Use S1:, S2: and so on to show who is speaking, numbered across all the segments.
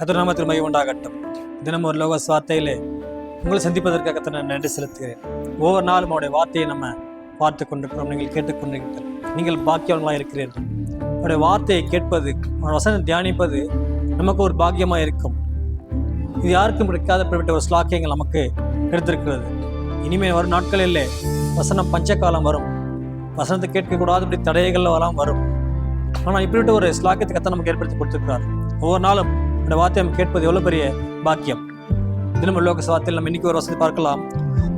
S1: கத்தர் மகிழ் உண்டாகட்டும். தினம் ஒரு லோக வார்த்தையிலே உங்களை சந்திப்பதற்காக நான் நன்றி செலுத்துகிறேன். ஒவ்வொரு நாளும் அவருடைய வார்த்தையை நம்ம பார்த்து கொண்டிருக்கிறோம். நீங்கள் கேட்டுக்கொண்டிருக்கிறீர்கள் நீங்கள் பாக்கியவர்களாக இருக்கிறீர்கள். அவருடைய வார்த்தையை கேட்பது அவருடைய வசனம் தியானிப்பது நமக்கு ஒரு பாக்கியமாக இருக்கும். இது யாருக்கும் கிடைக்காத பிறப்பிட்ட ஒரு ஸ்லாக்கியங்கள் நமக்கு கிடைத்திருக்கிறது. இனிமேல் வரும் நாட்களிலே வசனம் பஞ்சகாலம் வரும். வசனத்தை கேட்கக்கூடாது இப்படி தடைகள்லாம் வரும் ஆனால் இப்படிப்பட்ட ஒரு ஸ்லாக்கியத்தை கத்த நமக்கு ஏற்படுத்தி கொடுத்துருக்கிறார். ஒவ்வொரு நாளும் இந்த வார்த்தையை கேட்பது எவ்வளோ பெரிய பாக்கியம்? தினமும் லோக வார்த்தையில் நம்ம இன்னைக்கு ஒரு வசதி பார்க்கலாம்.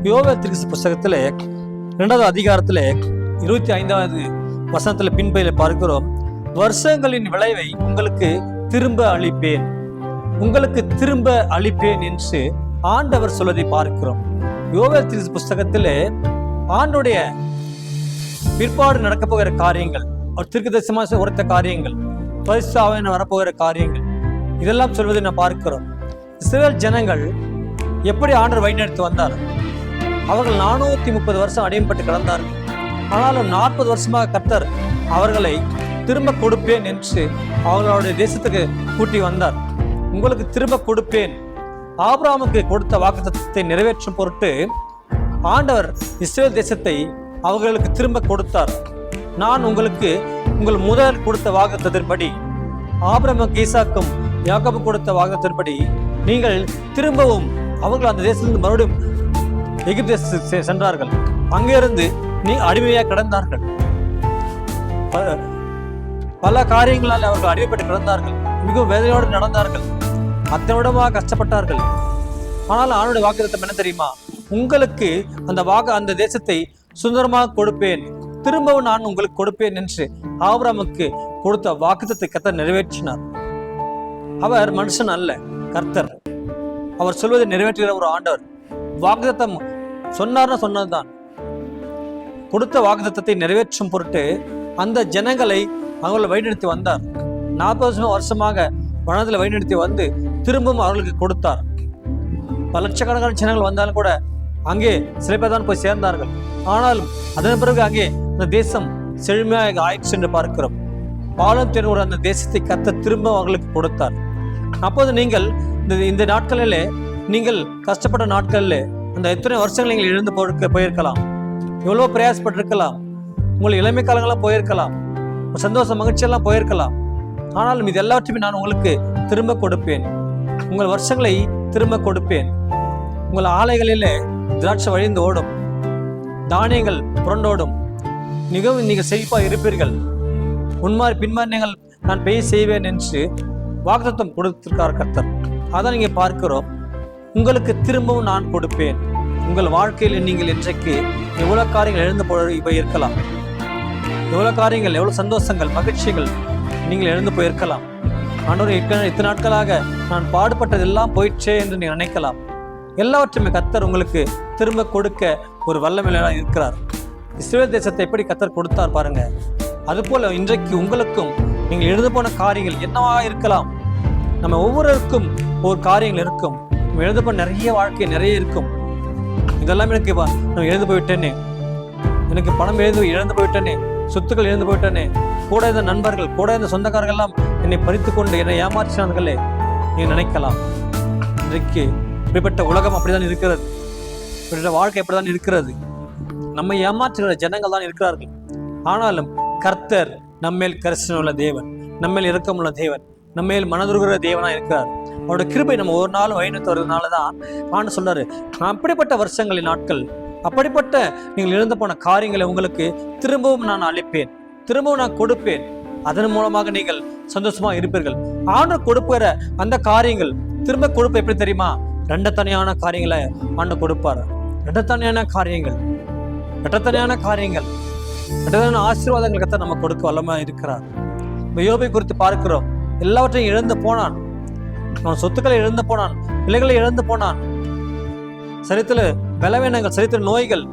S1: யோக திருச்சி புஸ்தகத்திலே இரண்டாவது அதிகாரத்திலே இருபத்தி ஐந்தாவது வசனத்தில் பின்பையில் பார்க்கிறோம். வருஷங்களின் விளைவை உங்களுக்கு திரும்ப அளிப்பேன். உங்களுக்கு திரும்ப அளிப்பேன் என்று ஆண்டவர் சொல்வதை பார்க்கிறோம். யோக திருச்சி புஸ்தகத்திலே ஆண்டுடைய பிற்பாடு நடக்க போகிற காரியங்கள் அவர் திருக்கு தரிசனமாக உரைத்த காரியங்கள் பரிசாவன வரப்போகிற காரியங்கள் இதெல்லாம் சொல்வதை நான் பார்க்கிறோம். இஸ்ரேல் ஜனங்கள் எப்படி ஆண்டர் வழிநடத்தி வந்தார்? அவர்கள் நானூற்றி முப்பது வருஷம் அடியப்பட்டு கிடந்தார்கள் ஆனாலும் நாற்பது வருஷமாக கர்த்தர் அவர்களை திரும்ப கொடுப்பேன் என்று அவர்களுடைய தேசத்துக்கு கூட்டி வந்தார். உங்களுக்கு திரும்ப கொடுப்பேன். ஆபிராமுக்கு கொடுத்த வாக்குத்தத்தை நிறைவேற்றும் பொருட்டு ஆண்டவர் இஸ்ரேல் தேசத்தை அவர்களுக்கு திரும்ப கொடுத்தார். நான் உங்களுக்கு உங்கள் முதல் கொடுத்த வாக்குத்தத்தின்படி ஆபிரமுக்கு ஈசாக்கும் யாக்கபு கொடுத்த வாகனத்தின்படி நீங்கள் திரும்பவும் அவர்கள் அந்த தேசத்திலிருந்து மறுபடியும் எகிப்து செ- சென்றார்கள். அங்கிருந்து நீ அடிமையாக கிடந்தார்கள். பல காரியங்களால் அவர்கள் அடிமைப்பட்டு கிடந்தார்கள். மிகவும் வேதனையோடு நடந்தார்கள். அத்தனிடமாக கஷ்டப்பட்டார்கள். ஆனால் ஆணுடைய வாக்குத்தம் என்ன தெரியுமா? உங்களுக்கு அந்த வாக்கு அந்த தேசத்தை சுந்தரமாக கொடுப்பேன். திரும்பவும் நான் உங்களுக்கு கொடுப்பேன் என்று ஆவராமுக்கு கொடுத்த வாக்குத்தத்தை கத்த நிறைவேற்றினார். அவர் மனுஷன் அல்ல கர்த்தர். அவர் சொல்வதை நிறைவேற்றுகிற ஒரு ஆண்டவர். வாக்குதத்தம் சொன்னார்னு சொன்னதுதான். கொடுத்த வாக்குதத்தத்தை நிறைவேற்றும் பொருட்டு அந்த ஜனங்களை அவர்களை வழிநடத்தி வந்தார். நாற்பது வருஷமாக வனத்தில் வழிநடத்தி வந்து திரும்பவும் அவர்களுக்கு கொடுத்தார். பல லட்சக்கணக்கான ஜனங்கள் வந்தாலும் கூட அங்கே சில பேர் தான் போய் சேர்ந்தார்கள். ஆனாலும் அதன் பிறகு அங்கே அந்த தேசம் செழுமையாக ஆயிடுச்சு என்று பார்க்கிறோம். பாலம் தெருவோட அந்த தேசத்தை கத்த திரும்ப அவர்களுக்கு கொடுத்தார். அப்போது நீங்கள் இந்த இந்த நாட்களிலே நீங்கள் கஷ்டப்பட்ட நாட்களில் அந்த எத்தனை வருஷங்கள் நீங்கள் இழந்து போயிருக்க போயிருக்கலாம். எவ்வளோ பிரயாசப்பட்டிருக்கலாம். உங்கள் இளமை காலங்கள்லாம் போயிருக்கலாம். சந்தோஷ சந்தோஷம் மகிழ்ச்சியெல்லாம் போயிருக்கலாம். ஆனாலும் இது எல்லாவற்றையுமே நான் உங்களுக்கு திரும்ப கொடுப்பேன். உங்கள் வருஷங்களை திரும்ப கொடுப்பேன். உங்கள் ஆலைகளிலே திராட்சை வழிந்து ஓடும். தானியங்கள் புரண்டோடும். மிகவும் நீங்கள் செழிப்பாக இருப்பீர்கள். முன்மாறி பின்மாறி நீங்கள் நான் பெய் செய்வேன் என்று வாக்குத்தம் கொடுத்திருக்கார் கர்த்தர். அதான் நீங்கள் பார்க்கிறோம். உங்களுக்கு திரும்பவும் நான் கொடுப்பேன். உங்கள் வாழ்க்கையில் நீங்கள் இன்றைக்கு எவ்வளோ காரியங்கள் எழுந்து போய் இருக்கலாம். எவ்வளோ காரியங்கள் எவ்வளோ சந்தோஷங்கள் மகிழ்ச்சிகள் நீங்கள் எழுந்து போயிருக்கலாம் ஆண்டவரே இத்தனை இத்தனை நாட்களாக நான் பாடுபட்டதெல்லாம் போயிடுச்சே என்று நீங்கள் நினைக்கலாம். எல்லாவற்றுமே கத்தர் உங்களுக்கு திரும்ப கொடுக்க ஒரு வல்லமையில இருக்கிறார். இஸ்ரேல் தேசத்தை எப்படி கத்தர் கொடுத்தார் பாருங்க. அதுபோல் இன்றைக்கு உங்களுக்கும் நீங்கள் எழுத போன காரியங்கள் என்னவாக இருக்கலாம். நம்ம ஒவ்வொருவருக்கும் ஒரு காரியங்கள் இருக்கும். நம்ம எழுத போன நிறைய வாழ்க்கை நிறைய இருக்கும். இதெல்லாம் எனக்கு வா- நான் எழுந்து போயிட்டேனே எனக்கு பணம் எழுந்து இழந்து போயிட்டேனே சொத்துக்கள் இழந்து போயிட்டேனே கூட இருந்த நண்பர்கள் கூட இருந்த சொந்தக்காரர்கள்லாம் என்னை பறித்து கொண்டு என்னை ஏமாற்றினார்களே. நீங்கள் நினைக்கலாம். இன்றைக்கு இப்படிப்பட்ட உலகம் அப்படிதான் இருக்கிறது. இப்படிப்பட்ட வாழ்க்கை அப்படிதான் இருக்கிறது. நம்மை ஏமாற்றுகிற ஜனங்கள் தான் இருக்கிறார்கள். ஆனாலும் கர்த்தர் நம்மேல் கரிசனுள்ள தேவன் நம்மேல் இறக்கமுள்ள தேவன் நம்மேல் மனதுருகிற தேவனாக இருக்கிறார். அவரோட கிருபை நம்ம ஒரு நாள் வழிநடத்து வருவதனால தான் ஆண்டு சொல்றாரு அப்படிப்பட்ட வருஷங்களின் நாட்கள் அப்படிப்பட்ட நீங்கள் இழந்து போன காரியங்களை உங்களுக்கு திரும்பவும் நான் அளிப்பேன் திரும்பவும் நான் கொடுப்பேன். அதன் மூலமாக நீங்கள் சந்தோஷமா இருப்பீர்கள். ஆண்டு கொடுக்கிற அந்த காரியங்கள் திரும்ப கொடுப்ப எப்படி தெரியுமா? ரெண்டு தனியான காரியங்களை ஆண்டு கொடுப்பார். ரெண்டு தனியான காரியங்கள் ரெட்டத்தனையான காரியங்கள். கட்டதான ஆசீர்வாதங்கள் கத்த நம்ம கொடுக்க வல்லமா இருக்கிறார். யோபை குறித்து பார்க்கிறோம். எல்லாவற்றையும் இழந்து போனான். அவன் சொத்துக்களை இழந்து போனான். பிள்ளைகளை இழந்து போனான். சரித்திர பலவீனங்கள் சரித்திர நோய்கள்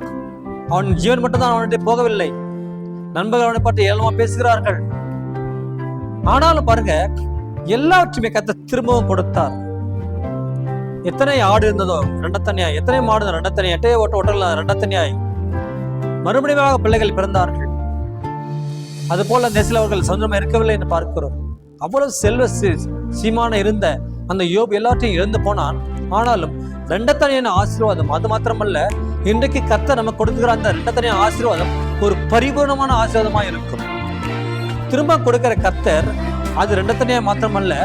S1: அவன் ஜீவன் மட்டும்தான் அவனுடைய போகவில்லை. நண்பர்கள் அவனை பார்த்து ஏளனமா பேசுகிறார்கள். ஆனாலும் பாருங்க எல்லாவற்றையுமே கத்த திரும்பவும் கொடுத்தார். எத்தனை ஆடு இருந்ததோ ரெண்டத்தனியாய். எத்தனை மாடு இருந்ததோ ரெண்டத்தனி எட்டையை ஓட்ட ஓட்டல ரெண்டத்தனியாய். மறுபடியும் பிள்ளைகள் பிறந்தார்கள். அதுபோல நெசில் அவர்கள் சொந்தமா இருக்கவில்லை என்று பார்க்கிறோம். அவ்வளவு செல்வ சீமான இருந்த அந்த யோபு எல்லாத்தையும் இழந்து போனான். ஆனாலும் ரெண்டத்தனையான ஆசீர்வாதம் அது மாத்திரமல்ல இன்றைக்கு கத்த நம்ம கொடுத்துக்கிற அந்த ரெண்டத்தனையான ஆசீர்வாதம் ஒரு பரிபூர்ணமான ஆசீர்வாதமா இருக்கும். திரும்ப கொடுக்கிற கத்தர் அது ரெண்டத்தனையா மாத்திரமல்ல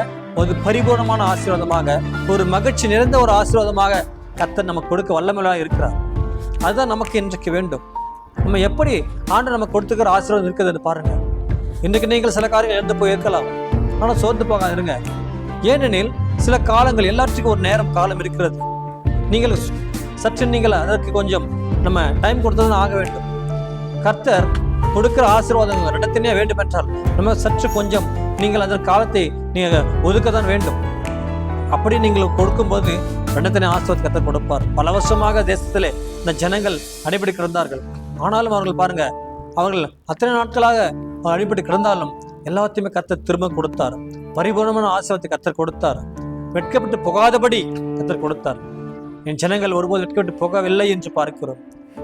S1: ஒரு பரிபூர்ணமான ஆசீர்வாதமாக ஒரு மகிழ்ச்சி நிறைந்த ஒரு ஆசீர்வாதமாக கத்தர் நமக்கு கொடுக்க வல்லமையா இருக்கிறார். அதுதான் நமக்கு இன்றைக்கு வேண்டும். நம்ம எப்படி ஆண்டு நம்ம கொடுத்துக்கிற ஆசீர்வாதம் இருக்குதுன்னு பாருங்க. இன்றைக்கு நீங்கள் சில காரியங்கள் இழந்து போய் இருக்கலாம் ஆனால் சோர்ந்து போகாது இருங்க ஏனெனில் சில காலங்கள் எல்லாத்துக்கும் ஒரு நேரம் காலம் இருக்கிறது. நீங்கள் சற்று நீங்கள் அதற்கு கொஞ்சம் நம்ம டைம் கொடுத்தது ஆக வேண்டும். கர்த்தர் கொடுக்கிற ஆசீர்வாதங்கள் ரெண்டத்தினே வேண்டும் என்றால் நம்ம சற்று கொஞ்சம் நீங்கள் அதன் காலத்தை நீங்கள் ஒதுக்க தான் வேண்டும். அப்படி நீங்கள் கொடுக்கும்போது ரெண்டத்தினே ஆசீர்வாதம் கர்த்தர் கொடுப்பார். பல வருஷமாக தேசத்திலே இந்த ஜனங்கள் அடிபடி கிடந்தார்கள். ஆனாலும் அவர்கள் பாருங்க அவர்கள் அத்தனை நாட்களாக அடிபட்டு கிடந்தாலும் எல்லாத்தையுமே கர்த்தர் திரும்ப கொடுத்தார். பரிபூர்ணமான ஆசீர்வாதத்தை கர்த்தர் கொடுத்தார். வெட்கப்பட்டு போகாதபடி கர்த்தர் கொடுத்தார். என் ஜனங்கள் ஒருபோது வெட்கப்பட்டு போகவில்லை என்று பார்க்கிறோம்.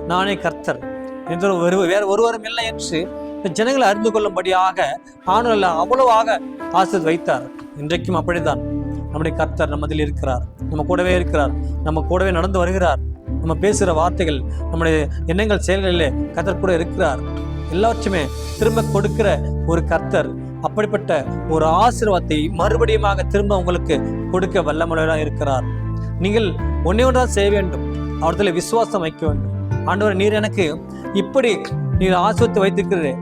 S1: நானே கர்த்தர். என்று ஒரு வேறு ஒருவரும் இல்லை என்று இந்த ஜனங்களை அறிந்து கொள்ளும்படியாக ஆணுல அவ்வளவாக ஆசிரியர் வைத்தார். இன்றைக்கும் அப்படித்தான். நம்முடைய கர்த்தர் நம்மதில் இருக்கிறார். நம்ம கூடவே இருக்கிறார். நம்ம கூடவே நடந்து வருகிறார். நம்ம பேசுகிற வார்த்தைகள் நம்முடைய எண்ணங்கள் செயல்களிலே கர்த்தர் கூட இருக்கிறார். எல்லாவற்றுமே திரும்ப கொடுக்கிற ஒரு கர்த்தர் அப்படிப்பட்ட ஒரு ஆசீர்வாதத்தை மறுபடியுமாக திரும்ப உங்களுக்கு கொடுக்க வல்லமுறையாக இருக்கிறார். நீங்கள் ஒன்றே ஒன்றாக செய்ய வேண்டும். அவர்களை விசுவாசம் வைக்க வேண்டும். ஆண்டவர் நீர் எனக்கு இப்படி நீர் ஆசிரியத்தை வைத்திருக்கிறீர்.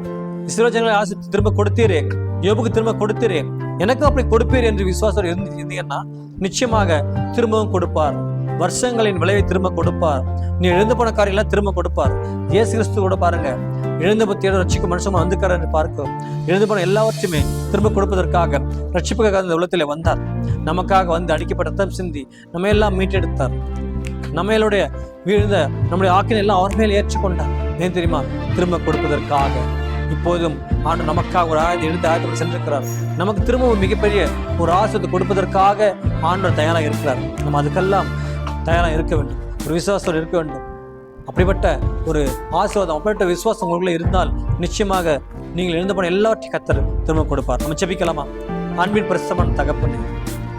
S1: இஸ்ரோஜனங்களை ஆசிரியத்தை திரும்ப கொடுத்தீரே. யோபுக்கு திரும்ப கொடுத்தீரே. எனக்கும் அப்படி கொடுப்பீர் என்று விசுவாசம் இருந்து இருந்தீங்கன்னா நிச்சயமாக திரும்பவும் கொடுப்பார். வருஷங்களின் விளைவை திரும்ப கொடுப்பார். நீ எழுந்து போன காரியெல்லாம் திரும்ப கொடுப்பார். ஏசு கிறிஸ்து கூட பாருங்க. எழுந்த பத்தியோட ரட்சிக்கும் மனுஷமா வந்துக்கிறார் பார்க்கும் எழுந்து போன எல்லாவற்றையுமே திரும்ப கொடுப்பதற்காக ரட்சிப்புக்காக இந்த உலகத்தில் வந்தார். நமக்காக வந்து அடிக்கப்பட்ட ரத்தம் சிந்தி நம்ம எல்லாம் மீட்டெடுத்தார். நம்மளுடைய வீழ்ந்த நம்முடைய ஆக்கினை எல்லாம் அவர் மேல் ஏற்றுக்கொண்டார். ஏன் தெரியுமா? திரும்ப கொடுப்பதற்காக. இப்போதும் ஆண்டு நமக்காக ஒரு ஆயிரத்தி எடுத்து ஆயிரத்தி சென்றிருக்கிறார். நமக்கு திரும்பவும் மிகப்பெரிய ஒரு ஆசத்தை கொடுப்பதற்காக ஆண்டவர் தயாராக இருக்கிறார். நம்ம அதுக்கெல்லாம் தயாராக இருக்க வேண்டும். ஒரு விசுவாசம் இருக்க வேண்டும். அப்படிப்பட்ட ஒரு ஆசீர்வாதம் அப்படிப்பட்ட விசுவாசம் உங்களுக்குள்ளே இருந்தால் நிச்சயமாக நீங்கள் எழுந்து போன எல்லாவற்றையும் கத்தர் திரும்ப கொடுப்பார். நம்ம செபிக்கலாமா அன்பின் பிரசமன் தகப்பனே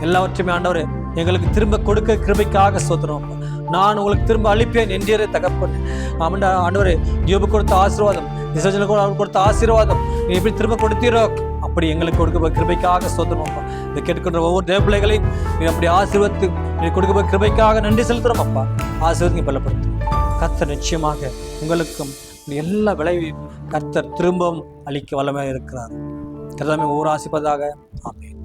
S1: எல்லாவற்றையுமே ஆண்டவர் எங்களுக்கு திரும்ப கொடுக்க கிருபைக்காக சோதனம் நான் உங்களுக்கு திரும்ப அழிப்பேன் என்றே தகப்பண்ணு ஆமாண்டா ஆண்டவர் யோபு கொடுத்த ஆசீர்வாதம் விசர்ஜனுக்கு அவர் கொடுத்த ஆசீர்வாதம் நீ எப்படி திரும்ப கொடுத்தீரோ அப்படி எங்களுக்கு கொடுக்க கிருபைக்காக சோதனம் இதை கேட்டுக்கொண்ட ஒவ்வொரு தேவ பிள்ளைகளையும் நீ அப்படி ஆசீர்வத்து நீ கொடுக்கப்ப கிருபைக்காக நன்றி செலுத்துகிறோம் அப்பா. ஆசீர்வதிங்க பலப்படுத்தும். கர்த்தர் நிச்சயமாக உங்களுக்கும் எல்லா விளைவையும் கர்த்தர் திரும்பவும் அளிக்க வல்லமையாக இருக்கிறார். எல்லாமே ஊர் ஆசிப்பதாக ஆமேன்.